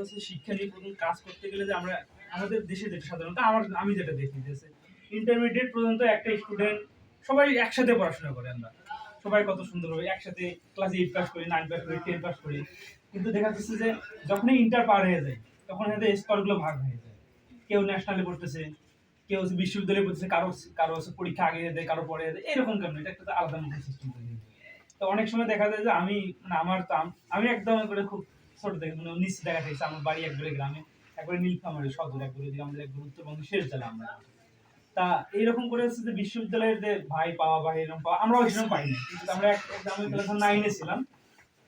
হচ্ছে শিক্ষা নিয়ে কাজ করতে গেলে যে আমরা আমাদের দেশে যেটা সাধারণত আমার, আমি যেটা দেখি যে ইন্টারমিডিয়েট পর্যন্ত একটা স্টুডেন্ট সবাই একসাথে পড়াশোনা করে আমরা। সবাই কত সুন্দরভাবে একসাথে ক্লাস এইট পাস করি নাইন পাস করি টেন পাস করি। কিন্তু দেখা যাচ্ছে যে যখনই ইন্টার পার হয়ে যায়, তখন স্তরগুলো ভাগ হয়ে যায়। কেউ ন্যাশনালে পড়তেছে, কেউ হচ্ছে বিশ্ববিদ্যালয়ে পড়তেছে, কারও কারও হচ্ছে পরীক্ষা আগে দেয় কারও পরে দেয়, এরকম এটা একটা আলাদা সিস্টেম তো অনেক সময় দেখা যায় যে আমি মানে আমার আমি একদম করে খুব ছোট থেকে মানে নিচে দেখা গেছে আমার বাড়ি একবারে গ্রামে, একবারে নীলফামারি সদর, একবারে আমাদের একবার উত্তরবঙ্গের শেষ জেলা আমরা। তা এইরকম করে হচ্ছে যে বিশ্ববিদ্যালয়ের যে ভাই পাওয়া বা এরকম পাওয়া আমরা ওই সময় পাইনি। কিন্তু আমরা আমি ক্লাস নাইনে ছিলাম।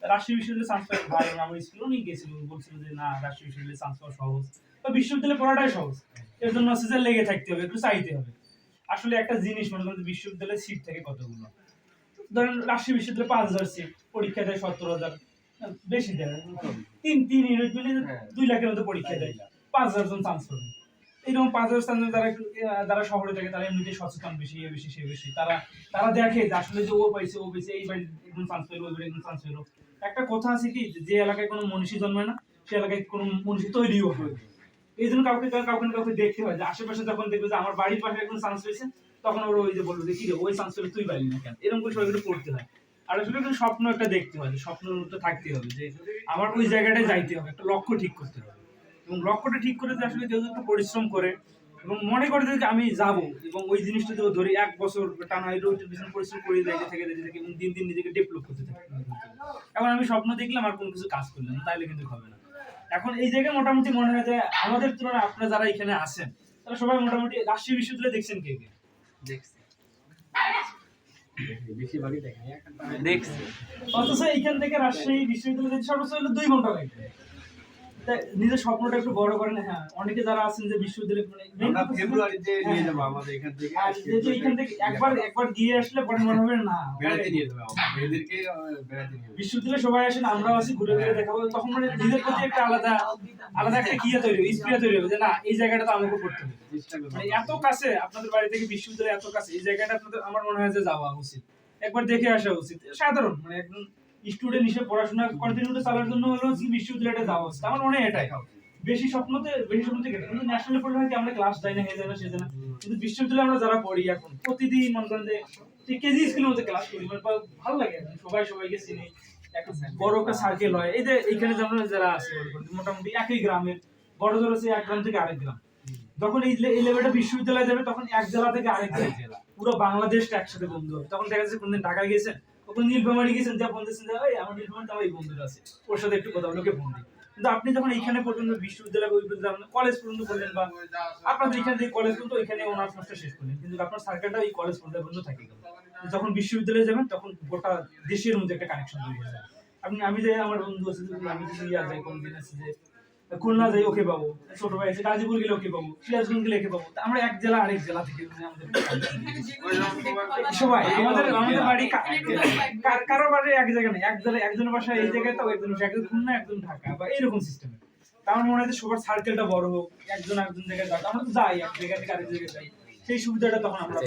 রাষ্ট্রীয় বিশ্ববিদ্যালয়ে চান্স পাই ভাই আমার স্কুলও নিয়ে গেছিল বলছিল যে, না, রাষ্ট্রীয় বিশ্ববিদ্যালয়ে চান্স পাওয়া সহজ। তো বিশ্ববিদ্যালয়ে পড়াটাই সহজ। এর জন্য হচ্ছে যে লেগে থাকতে হবে, একটু চাইতে হবে। আসলে একটা জিনিস, মনে করেন বিশ্ববিদ্যালয়ের সিট থাকে কতগুলো? ধরেন রাষ্ট্রীয় বিশ্ববিদ্যালয়ে পাঁচ হাজার সিট পরীক্ষা দেয় সত্তর হাজার। বেশি দেয়। তিন তিন ইউনিট মিলে দুই লাখের মতো পরীক্ষা দেয়। পাঁচ হাজার জন চান্স পাবে এইরকম পাঁচ হাজার যারা যারা শহরে থাকে তারা এমনিতে সচেতন বেশি এ বেশি সে বেশি। তারা তারা দেখে যে আসলে যে ও পাইছে ও পাইছে এই বাড়ি একদম চান্স পেল ওই বাড়ি একদম চান্স পেল। একটা কথা আছে কি যে এলাকায় কোনো মনীষী জন্মায় না সে এলাকায় কোনো মনীষী তৈরিও হয় এই জন্য কাউকে কাউকে কাউকে দেখতে হয়। যে আশেপাশে যখন দেখবে যে আমার বাড়ির পাশে একজন চান্স পেয়েছে তখন ওর ওই যে বলব যে কি রে ওই চান্স পেলে তুই পারলি না কেন? এরকম করে সবাই পড়তে হয়। আর আসলে একটা স্বপ্ন একটা দেখতে হয় যে স্বপ্নটা থাকতে হবে যে আমার ওই জায়গাটায় যাইতে হবে, একটা লক্ষ্য ঠিক করতে হবে। এবং লক্ষ্যটা ঠিক করে যে আসলে যদি একটু পরিশ্রম করে এবং মনে করে যে আমি যাব এবং ওই জিনিসটা যদি ধরি, এক বছর টানা এই রোজের পিছনে পরিশ্রম করে দেখে থেকে দেখে থেকে এবং দিন দিন নিজেকে ডেভেলপ করতে থাকে। এখন আমি স্বপ্ন দেখলাম আর কোনো কিছু কাজ করলাম তাইলে কিন্তু হবে না। এখন এই জায়গায় মোটামুটি মনে হয় যে আমাদের তুলনায় আপনারা যারা এখানে আছেন, তারা সবাই মোটামুটি রাষ্ট্রীয় বিশ্ববিদ্যালয়ে দেখছেন কে কে? দেখছি। বেশিরভাগই দেখা যায় দেখছি। অথচ এইখান থেকে রাজশাহী বিশ্ববিদ্যালয় সর্বোচ্চ দুই ঘণ্টা তাই নিজের স্বপ্নটা একটু বড় করেন হ্যাঁ। অনেকে যারা আছেন যে বিশ্ববিদ্যালয়ে আমরা ফেব্রুয়ারিতে নিয়ে যাব আমাদের এখান থেকে যেহেতু এখান থেকে একবার একবার গিয়ে আসলে পরে মনে হবে না বেড়াতে নিয়ে যাব এদেরকে বেড়াতে নিয়ে বিশ্ববিদ্যালয়ে সবাই আসেন আমরাও আছি ঘুরে ঘুরে দেখাবো। তখন মানে নিজের প্রতি একটা আলাদা আলাদা একটা কিয়ে তৈরি হবে স্প্রিয়া তৈরি হবে যে না এই জায়গাটা তো আমাকে করতে হবে। মানে এত কাছে আপনাদের বাড়ি থেকে বিশ্ববিদ্যালয় এত কাছে এই জায়গাটা আপনাদের আমার মনে হয় যে যাওয়া উচিত। একবার দেখে আসা উচিত। সাধারণ মানে একদম স্টুডেন্ট হিসেবে পড়াশোনা কন্টিনিউ চালার জন্য হলো বিশ্ববিদ্যালয়টা যাওয়া উচিত আমার মনে হয় এটাই। বেশি স্বপ্নতে, বেশি স্বপ্ন থেকে কিন্তু ন্যাশনাল পড়লে হয় কি আমরা ক্লাস যাই না হয়ে যায় না, সে যায় কিন্তু বিশ্ববিদ্যালয়ে আমরা যারা পড়ি এখন, প্রতিদিন মনে করেন যে কেজি স্কুলের মধ্যে ক্লাস করি। মানে ভালো লাগে। এখন। সবাই সবাইকে চিনি। বড় একটা সার্কেল হয়। এই যে এইখানে যেমন যারা আছে মোটামুটি একই গ্রামের, বড় জোর আছে এক গ্রাম থেকে আরেক গ্রাম। যখন এই লেভেলটা বিশ্ববিদ্যালয়ে যাবে, তখন এক জেলা থেকে আরেক জেলা। পুরো বাংলাদেশটা একসাথে বন্ধু হবে। তখন দেখা যাচ্ছে কোনদিন ঢাকা কখন যা যে আপনি যখন এইখানে পর্যন্ত বিশ্ববিদ্যালয় কলেজ পর্যন্ত করলেন বা আপনাদের এখানে কলেজ পর্যন্ত অনার্স মাস্টার শেষ করলেন। কিন্তু আপনার সার্কেলটা ওই কলেজ পর্যন্ত থাকে যখন বিশ্ববিদ্যালয়ে যাবেন, তখন গোটা দেশের মধ্যে একটা কানেকশন আপনি, আমি যে আমার বন্ধু আছে, আমি যাই কোন আছে যে খুলনা যাই ওকে পাবো ছোট ভাই আছে গাজীপুর গেলে ওকে পাবো সিরাজগঞ্জ গেলে ওকে পাবো। আমরা এক জেলা আরেক জেলা থেকে মানে আমাদের সবাই আমাদের আমাদের বাড়ি কারও বাড়ি এক জায়গায় নেই এক জেলা একজনের বাসা এই জায়গায় তো একজন একজন খুলনা একজন ঢাকা বা এরকম সিস্টেম আমার মনে হয় যে সবার সার্কেলটা বড় হোক একজন একজন জায়গায় যাক। আমরা তো যাই এক জায়গা থেকে আরেক জায়গায় যাই। সেই সুবিধাটা তখন আমরা